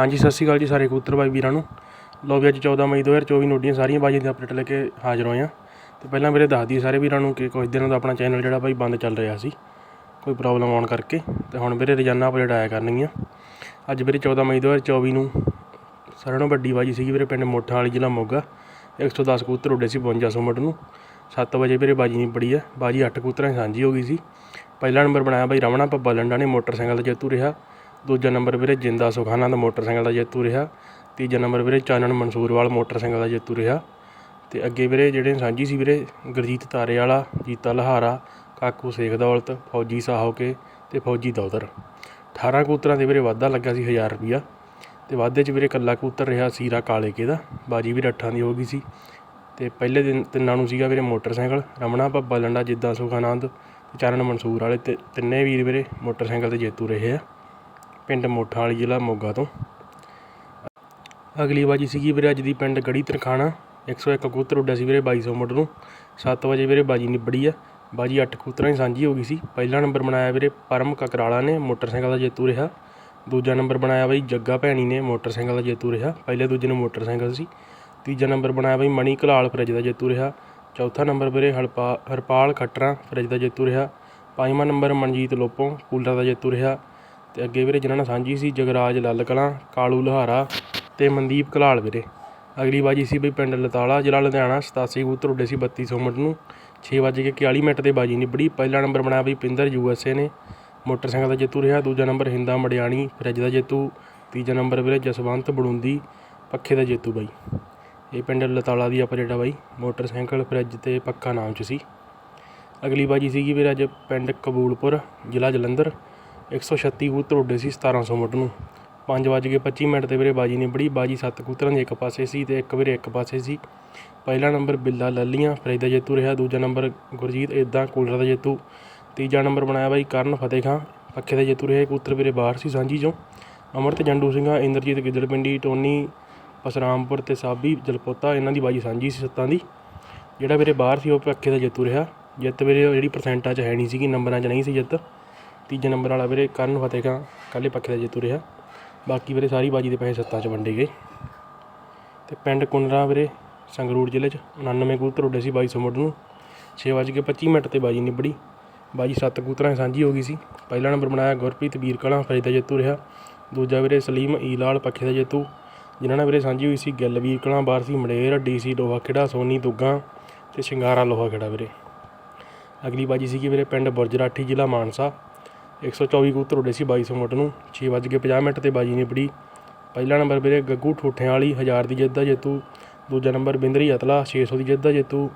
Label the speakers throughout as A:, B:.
A: ਹਾਂਜੀ, ਸਤਿ ਸ਼੍ਰੀ ਅਕਾਲ ਜੀ ਸਾਰੇ ਕਬੂਤਰ ਬਾਈ ਵੀਰਾਂ ਨੂੰ। ਲੋ ਵੀ ਅੱਜ 14 ਮਈ 2024 ਨੂੰ ਉੱਡੀਆਂ ਸਾਰੀਆਂ ਬਾਜੀਆਂ ਦੇ ਅਪਡੇਟ ਲੈ ਕੇ ਹਾਜ਼ਰ ਹੋਏ ਹਾਂ। ਤੇ ਪਹਿਲਾਂ ਮੇਰੇ ਦੱਸ ਦਈਏ ਸਾਰੇ ਵੀਰਾਂ ਨੂੰ ਕਿ ਕੁਝ ਦਿਨਾਂ ਦਾ ਆਪਣਾ ਚੈਨਲ ਜਿਹੜਾ ਭਾਈ ਬੰਦ ਚੱਲ ਰਿਹਾ ਸੀ, ਕੋਈ ਪ੍ਰੋਬਲਮ ਆਉਣ ਕਰਕੇ। ਤੇ ਹੁਣ ਮੇਰੇ ਰੋਜ਼ਾਨਾ ਅਪਡੇਟ ਆਇਆ ਕਰਨਗੀਆਂ। ਅੱਜ ਮੇਰੇ 14 ਮਈ 2024 ਨੂੰ ਸਾਰਿਆਂ ਨਾਲੋਂ ਵੱਡੀ ਬਾਜੀ ਸੀਗੀ ਮੇਰੇ ਪਿੰਡ ਮੋਠਾਂ ਵਾਲੀ ਜ਼ਿਲ੍ਹਾ ਮੋਗਾ। 110 ਕਬੂਤਰ ਉੱਡੇ ਸੀ 5200 ਮਿੰਟ ਨੂੰ। 7 ਵਜੇ ਮੇਰੇ ਬਾਜੀ ਨਹੀਂ ਬੜੀ ਆ। ਬਾਜੀ 8 ਕਬੂਤਰਾਂ ਦੀ ਸਾਂਝੀ ਹੋ ਗਈ ਸੀ। ਪਹਿਲਾ ਨੰਬਰ ਬਣਾਇਆ ਬਾਈ ਰਮਣਾ ਪੱਬਾ ਲੰਡਾ ਨੇ, ਮੋਟਰਸਾਈਕਲ 'ਤੇ ਜੇਤੂ ਰਿਹਾ। ਦੂਜਾ ਨੰਬਰ ਵੀਰੇ ਜਿੰਦਾ ਸੁਖਾਨਾ ਦਾ ਮੋਟਰਸਾਈਕਲ ਦਾ ਜੇਤੂ ਰਿਹਾ। ਤੀਜਾ ਨੰਬਰ ਵੀਰੇ ਚਾਨਣ ਮਨਸੂਰਵਾਲ ਮੋਟਰਸਾਈਕਲ ਦਾ ਜੇਤੂ ਰਿਹਾ। ਤੇ ਅੱਗੇ ਵੀਰੇ ਜਿਹੜੇ ਸਾਂਝੀ ਸੀ ਵੀਰੇ, ਗੁਰਜੀਤ ਤਾਰੇ ਵਾਲਾ ਜੀਤਾ ਲਹਾਰਾ, ਕਾਕੂ ਸੇਖ ਦੌਲਤ, ਫੌਜੀ ਸਾਹੋਕੇ ਤੇ ਫੌਜੀ ਦੌਦਰ 18 ਕੂਤਰਾਂ ਦੇ ਵੀਰੇ ਵਾਧਾ ਲੱਗਾ ਸੀ 1000 ਰੁਪਿਆ ਤੇ ਵਾਧੇ 'ਚ ਵੀਰੇ ਕੱਲਾ ਕੂਤਰ ਰਿਹਾ ਸੀਰਾ ਕਾਲੇ ਕੇ ਦਾ। ਬਾਜੀ ਵੀ ਅੱਠਾਂ ਦੀ ਹੋ ਗਈ ਸੀ। ਤੇ ਪਹਿਲੇ ਦਿਨ ਤਿੰਨਾਂ ਨੂੰ ਸੀਗਾ ਵੀਰੇ ਮੋਟਰਸਾਈਕਲ। ਰਮਣਾ ਪੱਬਾ ਲੰਡਾ, ਜਿੱਦਾਂ, ਸੁਖਾਨੰਦ ਤੇ ਚਾਨਣ ਮਨਸੂਰ ਵਾਲੇ ਤੇ ਤਿੰਨੇ ਵੀਰ ਵੀਰੇ ਮੋਟਰਸਾਈਕਲ ਤੇ ਜੇਤੂ ਰਹੇ ਆ। ਪਿੰਡ ਮੋਠਾ ਵਾਲੀ ਜ਼ਿਲ੍ਹਾ ਮੋਗਾ ਤੋਂ। ਅਗਲੀ ਬਾਜੀ ਸੀਗੀ ਵੀਰੇ ਅੱਜ ਦੀ ਪਿੰਡ ਗੜੀ ਤਰਖਾਣਾ 101 ਕਬੂਤਰ ਉੱਡਿਆ ਸੀ ਵੀਰੇ 2200 ਮੁੱਢ ਨੂੰ। 7 ਵਜੇ ਵੀਰੇ ਬਾਜੀ ਨਿਬੜੀ ਆ। ਬਾਜੀ 8 ਕਬੂਤਰਾਂ ਦੀ ਸਾਂਝੀ ਹੋ ਗਈ ਸੀ। ਪਹਿਲਾ ਨੰਬਰ ਬਣਾਇਆ ਵੀਰੇ ਪਰਮ ਕਕਰਾਲਾ ਨੇ, ਮੋਟਰਸਾਈਕਲ ਦਾ ਜੇਤੂ ਰਿਹਾ। ਦੂਜਾ ਨੰਬਰ ਬਣਾਇਆ ਬਾਈ ਜੱਗਾ ਭੈਣੀ ਨੇ, ਮੋਟਰਸਾਈਕਲ ਦਾ ਜੇਤੂ ਰਿਹਾ। ਪਹਿਲੇ ਦੂਜੇ ਨੂੰ ਮੋਟਰਸਾਈਕਲ ਸੀ। ਤੀਜਾ ਨੰਬਰ ਬਣਾਇਆ ਬਾਈ ਮਣੀ ਘਲਾਲ ਫਰਿੱਜ ਦਾ ਜੇਤੂ ਰਿਹਾ। ਚੌਥਾ ਨੰਬਰ ਵੀਰੇ ਹਲਪਾ ਹਰਪਾਲ ਖੱਟਰਾਂ ਫਰਿੱਜ ਦਾ ਜੇਤੂ ਰਿਹਾ। ਪੰਜਵਾਂ ਨੰਬਰ ਮਨਜੀਤ ਲੋਪੋਂ ਕੂਲਰ ਦਾ ਜੇਤੂ ਰਿਹਾ। ਅਤੇ ਅੱਗੇ ਵੀਰੇ ਜਿਨ੍ਹਾਂ ਨਾਲ ਸਾਂਝੀ ਸੀ, ਜਗਰਾਜ, ਲੱਲ ਕਲਾਂ, ਕਾਲੂ, ਲਹਾਰਾ ਅਤੇ ਮਨਦੀਪ ਕਲਾਲ ਵੀਰੇ। ਅਗਲੀ ਬਾਜੀ ਸੀ ਬਈ ਪਿੰਡ ਲਤਾਲਾ, ਜ਼ਿਲ੍ਹਾ ਲੁਧਿਆਣਾ 87 ਕਬੂਤਰ ਉੱਡੇ ਸੀ 3200 ਮਿੰਟ ਨੂੰ। 6:41 ਮਿੰਟ ਤੇ ਬਾਜੀ ਨਿਬੜੀ। ਪਹਿਲਾ ਨੰਬਰ ਬਣਾਇਆ ਬਈ ਪਿੰਦਰ ਯੂਐਸਏ ਨੇ। ਮੋਟਰਸਾਈਕਲ ਦਾ ਜੇਤੂ ਰਿਹਾ। ਦੂਜਾ ਨੰਬਰ ਹਿੰਦਾ ਮੜਿਆਣੀ, ਫਰਿੱਜ ਦਾ ਜੇਤੂ। ਤੀਜਾ ਨੰਬਰ ਵੀਰੇ ਜਸਵੰਤ ਬੜੁੰਦੀ, ਪੱਖੇ ਦਾ ਜੇਤੂ ਬਾਈ। ਇਹ ਪਿੰਡ ਲਤਾਲਾ ਦੀ ਅਪਡੇਟ ਆ ਬਾਈ। ਮੋਟਰਸਾਈਕਲ, ਫਰਿੱਜ ਤੇ ਪੱਕਾ ਨਾਮ 'ਚ ਸੀ। ਅਗਲੀ ਬਾਜੀ ਸੀਗੀ ਵੀਰੇ ਅੱਜ ਪਿੰਡ ਕਬੂਲਪੁਰ, ਜ਼ਿਲ੍ਹਾ ਜਲੰਧਰ। 136 ਕਬੂਤਰ ਉੱਡੇ ਸੀ ਸਤਾਰ੍ਹਾਂ ਸੌ ਮੁੱਢ ਨੂੰ। 5:25 ਮਿੰਟ ਤੇ ਵੀਰੇ ਬਾਜੀ ਨਿਬੜੀ। ਬਾਜੀ ਸੱਤ ਕਬੂਤਰਾਂ ਦੀ ਇੱਕ ਪਾਸੇ ਸੀ ਅਤੇ ਇੱਕ ਵੀਰੇ ਇੱਕ ਪਾਸੇ ਸੀ। ਪਹਿਲਾ ਨੰਬਰ ਬਿੱਲਾ ਲੱਲੀਆਂ, ਫਰਿੱਜ ਦਾ ਜੇਤੂ ਰਿਹਾ। ਦੂਜਾ ਨੰਬਰ ਗੁਰਜੀਤ ਇੱਦਾਂ ਕੂਲਰ ਦਾ ਜੇਤੂ। ਤੀਜਾ ਨੰਬਰ ਬਣਾਇਆ ਬਾਈ ਕਰਨ ਫਤਿਹ ਖਾਂ। ਪੱਖੇ ਦੇ ਜੇਤੂ ਰਹੇ, ਕਬੂਤਰ ਵੀਰੇ ਬਾਹਰ ਸੀ ਸਾਂਝੀ ਚੋਂ। ਅਮਰਤ ਜੰਡੂ ਸਿੰਘਾ, ਇੰਦਰਜੀਤ ਗਿੱਦੜਪਿੰਡੀ, ਟੋਨੀ ਪਸਰਾਮਪੁਰ ਅਤੇ ਸਾਬੀ ਜਲਪੋਤਾ, ਇਹਨਾਂ ਦੀ ਬਾਜੀ ਸਾਂਝੀ ਸੀ ਸੱਤਾਂ ਦੀ। ਜਿਹੜਾ ਵੀਰੇ ਬਾਹਰ ਸੀ ਉਹ ਪੱਖੇ ਦਾ ਜੇਤੂ ਰਿਹਾ। ਜਿੱਤ ਵੀਰੇ ਜਿਹੜੀ ਪਰਸੈਂਟਾਂ 'ਚ ਹੈ ਨਹੀਂ ਸੀਗੀ, ਨੰਬਰਾਂ 'ਚ ਨਹੀਂ ਸੀ ਜਿੱਤ। ਤੀਜੇ ਨੰਬਰ ਵਾਲਾ ਵੀਰੇ ਕਰਨ ਫਤਿਹ ਖਾਂ ਕੱਲੇ ਪੱਖੇ ਦਾ ਜੇਤੂ ਰਿਹਾ ਬਾਕੀ ਵੀਰੇ ਸਾਰੀ ਬਾਜੀ ਦੇ ਪੈਸੇ ਸੱਤਾਂ 'ਚ ਵੰਡੇ ਗਏ। ਤੇ ਪਿੰਡ ਕੁੰਨਰਾ ਵੀਰੇ, ਸੰਗਰੂਰ ਜ਼ਿਲ੍ਹੇ 'ਚ 99 ਕਬੂਤਰ ਉੱਡੇ ਸੀ 2200 ਮੁੱਢ ਨੂੰ। 6:25 ਮਿੰਟ ਤੇ ਬਾਜੀ ਨਿਬੜੀ। ਬਾਜੀ ਸੱਤ ਕਬੂਤਰਾਂ ਦੀ ਸਾਂਝੀ ਹੋ ਗਈ ਸੀ। ਪਹਿਲਾ ਨੰਬਰ ਬਣਾਇਆ ਗੁਰਪ੍ਰੀਤ ਵੀਰ ਕਲਾਂ ਫਰਿੱਜ ਦਾ ਜੇਤੂ ਰਿਹਾ ਦੂਜਾ ਵੀਰੇ ਸਲੀਮ ਈਲਾਲ, ਪੱਖੇ ਦਾ ਜੇਤੂ ਜਿਨ੍ਹਾਂ ਨਾਲ ਵੀਰੇ ਸਾਂਝੀ ਹੋਈ ਸੀ ਗਿੱਲ ਵੀਰ ਕਲਾਂ, ਬਾਰਸੀ ਮੜੇਰ, ਡੀਸੀ ਲੋਹਾ ਖੇੜਾ ਸੋਨੀ ਦੁੱਗਾ ਤੇ ਸ਼ਿੰਗਾਰਾ ਲੋਹਾ ਖੇੜਾ ਵੀਰੇ। ਅਗਲੀ ਬਾਜੀ ਸੀਗੀ ਵੀਰੇ ਪਿੰਡ ਬੁਰਜਰਾਠੀ ਜ਼ਿਲ੍ਹਾ ਮਾਨਸਾ। 124 ਕਬੂਤਰ ਉੱਡੇ ਸੀ 2200 ਮੁੱਢ ਨੂੰ 6:50 ਮਿੰਟ ਤੇ ਬਾਜੀ ਨਿਬੜੀ ਪਹਿਲਾ ਨੰਬਰ ਵੀਰੇ ਗੱਗੂ ਠੋਠਿਆਂ ਵਾਲੀ 1000 ਦੀ ਜਿੱਤ ਦਾ ਜੇਤੂ। ਦੂਜਾ ਨੰਬਰ ਬਿੰਦਰੀ ਅਤਲਾ 600 ਦੀ ਜਿੱਤ ਦਾ ਜੇਤੂ।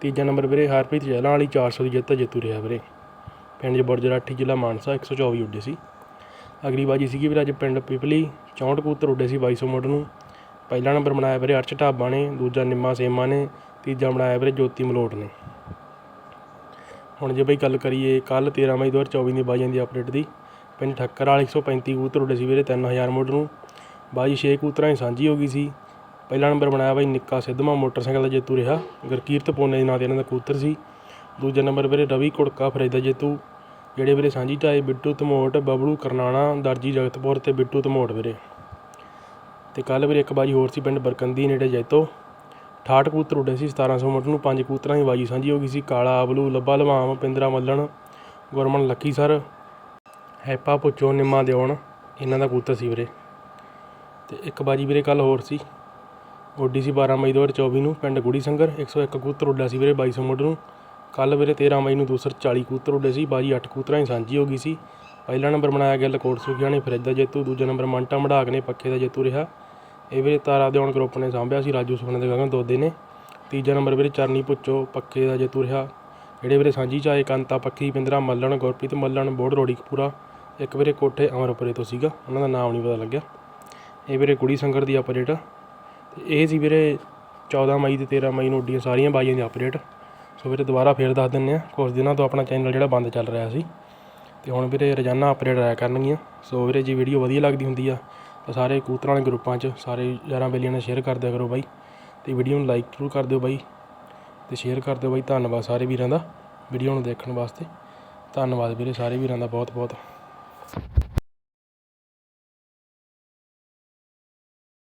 A: ਤੀਜਾ ਨੰਬਰ ਵੀਰੇ ਹਰਪ੍ਰੀਤ ਜੈਲਾਂ ਵਾਲੀ 400 ਦੀ ਜਿੱਤ ਦਾ ਜੇਤੂ ਰਿਹਾ ਵੀਰੇ। ਪਿੰਡ ਬੁਰਜਰਾਠੀ ਜ਼ਿਲ੍ਹਾ ਮਾਨਸਾ 124 ਉੱਡੇ ਸੀ। ਅਗਲੀ ਬਾਜੀ ਸੀਗੀ ਵੀਰੇ ਅੱਜ ਪਿੰਡ ਪਿਪਲੀ 64 ਕਬੂਤਰ ਉੱਡੇ ਸੀ 2200 ਮੁੱਢ ਨੂੰ। ਪਹਿਲਾ ਨੰਬਰ ਬਣਾਇਆ ਵੀਰੇ ਅਰਚ ਢਾਬਾ ਨੇ, ਦੂਜਾ ਨਿੰਮਾ ਸੇਮਾ ਨੇ, ਤੀਜਾ ਬਣਾਇਆ ਵੀਰੇ ਜੋਤੀ ਮਲੋਟ ਨੇ। ਹੁਣ ਜੇ ਬਈ ਗੱਲ ਕਰੀਏ ਕੱਲ 13 ਮਈ 2024 ਦੀ ਬਾਜੀਆਂ ਜਾਂਦੀ ਅਪਡੇਟ ਦੀ। ਪਿੰਡ ਠੱਕਰ ਵਾਲੇ 135 ਕੂਤਰ ਉੱਡੇ ਸੀ ਵੀਰੇ 3000 ਮੋਟਰ ਨੂੰ। ਬਾਜੀ 6 ਕੂਤਰਾਂ ਦੀ ਸਾਂਝੀ ਹੋ ਗਈ ਸੀ। ਪਹਿਲਾ ਨੰਬਰ ਬਣਾਇਆ ਬਾਈ ਨਿੱਕਾ ਸਿੱਧਮਾ, ਮੋਟਰਸਾਈਕਲ ਦਾ ਜੇਤੂ ਰਿਹਾ। ਗੁਰਕੀਰਤ ਪੋਨੇ ਦੇ ਨਾਂ ਤੇ ਇਹਨਾਂ ਦਾ ਕੂਤਰ ਸੀ। ਦੂਜਾ ਨੰਬਰ ਵੀਰੇ, ਰਵੀ ਕੁੜਕਾ ਫਰੀਦਾ ਜੇਤੂ। ਜਿਹੜੇ ਵੀਰੇ ਸਾਂਝੀ ਚਾਏ ਬਿੱਟੂ ਤਮੋਟ, ਬਬਲੂ ਕਰਨਾਣਾ, ਦਰਜੀ ਜਗਤਪੁਰ ਤੇ ਬਿੱਟੂ ਤਮੋਟ ਵੀਰੇ। ਤੇ ਕੱਲ ਵੀਰੇ ਇੱਕ ਬਾਜੀ ਹੋਰ ਸੀ ਪਿੰਡ ਬਰਕੰਦੀ, ਨੇੜੇ ਜੈਤੋ। 68 ਕਬੂਤਰ ਉੱਡੇ ਸੀ 1700 ਮਿੰਟ ਨੂੰ ਪੰਜ ਕਬੂਤਰਾਂ ਦੀ ਬਾਜੀ ਸਾਂਝੀ ਹੋ ਗਈ ਸੀ, ਕਾਲਾ ਆਬਲੂ ਲੱਭਾ ਲਵਾਮ, ਪਿੰਦਰਾ ਮੱਲਣ, ਗੁਰਮਨ ਲੱਕੀ ਸਰ, ਹੈਪਾ ਪੁੱਚੋ ਨਿੰਮਾ ਦਿਉਣ ਇਹਨਾਂ ਦਾ ਕਬੂਤਰ ਸੀ ਵੀਰੇ। ਤੇ ਇੱਕ ਬਾਜੀ ਵੀਰੇ ਕੱਲ ਹੋਰ ਸੀ, ਗੋਡੀ ਸੀ 12 ਮਈ 2024 ਨੂੰ, ਪਿੰਡ ਗੁੜੀ ਸੰਗਰ 101 ਕਬੂਤਰ ਉੱਡਿਆ ਸੀ ਵੀਰੇ 2200 ਮੁੱਢ ਨੂੰ। ਕੱਲ ਵੀਰੇ 13 ਮਈ ਨੂੰ ਦੂਸਰ 40 ਕਬੂਤਰ ਉੱਡੇ ਸੀ, ਬਾਜੀ 8 ਕਬੂਤਰਾਂ ਦੀ ਸਾਂਝੀ ਹੋ ਗਈ ਸੀ। ਪਹਿਲਾ ਨੰਬਰ ਬਣਾਇਆ ਗਿਆ ਲਕੋਟ ਸੁਖਿਆ ਨੇ, ਫਰਿੱਜ ਦਾ ਜੇਤੂ, ਦੂਜਾ ਨੰਬਰ ਮੰਟਾ ਮਢਾਕ ਨੇ, ਪੱਖੇ ਦਾ ਜੇਤੂ ਰਿਹਾ। ਇਹ ਵੀਰੇ ਤਾਰਾ ਦੇਉਣ ਗਰੁੱਪ ਨੇ ਸਾਂਭਿਆ ਸੀ, ਰਾਜੂ ਸੁਖਨੇ ਦੇ ਗਗਨ ਦੋਦੇ ਨੇ ਤੀਜਾ ਨੰਬਰ ਵੀਰੇ ਚਰਨੀ ਪੁੱਚੋ ਪੱਕੇ ਦਾ ਜੇਤੂ ਰਿਹਾ। ਜਿਹੜੇ ਵੀਰੇ ਸਾਂਝੀ ਚਾਏ ਕੰਤਾ ਪੱਖੀ ਪਿੰਦਰਾ ਮੱਲਣ, ਗੁਰਪ੍ਰੀਤ ਮੱਲਣ ਬੋੜ ਰੋੜੀ ਕਪੂਰਾ ਇੱਕ ਵੀਰੇ ਕੋਠੇ ਅਮਰਪੁਰੇ ਤੋਂ ਸੀਗਾ, ਉਹਨਾਂ ਦਾ ਨਾਮ ਨਹੀਂ ਪਤਾ ਲੱਗਿਆ। ਇਹ ਵੀਰੇ ਕੁੜੀ ਸੰਗਰ ਦੀ ਅਪਡੇਟ ਤੇ ਇਹ ਸੀ ਵੀਰੇ 14 ਮਈ ਤੇ 13 ਮਈ ਨੂੰ ਉੱਡੀਆਂ ਸਾਰੀਆਂ ਬਾਈਆਂ ਦੀ ਅਪਡੇਟ ਸੋ ਵੀਰੇ ਦੁਬਾਰਾ ਫੇਰ ਦੱਸ ਦਿੰਨੇ ਆ ਕੁਝ ਦਿਨਾਂ ਤੋਂ ਆਪਣਾ ਚੈਨਲ ਜਿਹੜਾ ਬੰਦ ਚੱਲ ਰਿਹਾ ਸੀ। ਤੇ ਹੁਣ ਵੀਰੇ ਰੋਜ਼ਾਨਾ ਅਪਡੇਟ ਆਇਆ ਕਰਨਗੀਆਂ। ਸੋ ਵੀਰੇ ਜੀ ਵੀਡੀਓ ਵਧੀਆ ਲੱਗਦੀ ਹੁੰਦੀ ਆ ਤਾਂ ਸਾਰੇ ਕਬੂਤਰਾਂ ਵਾਲੇ ਗਰੁੱਪਾਂ 'ਚ ਸਾਰੇ ਯਾਰਾਂ ਬੇਲੀਆਂ ਨਾਲ ਸ਼ੇਅਰ ਕਰ ਦਿਆ ਕਰੋ ਬਾਈ ਅਤੇ ਵੀਡੀਓ ਨੂੰ ਲਾਈਕ ਜ਼ਰੂਰ ਕਰ ਦਿਓ ਬਾਈ ਅਤੇ ਸ਼ੇਅਰ ਕਰ ਦਿਓ ਬਾਈ। ਧੰਨਵਾਦ ਸਾਰੇ ਵੀਰਾਂ ਦਾ ਵੀਡੀਓ ਨੂੰ ਦੇਖਣ ਵਾਸਤੇ। ਧੰਨਵਾਦ ਵੀਰੇ, ਸਾਰੇ ਵੀਰਾਂ ਦਾ ਬਹੁਤ ਬਹੁਤ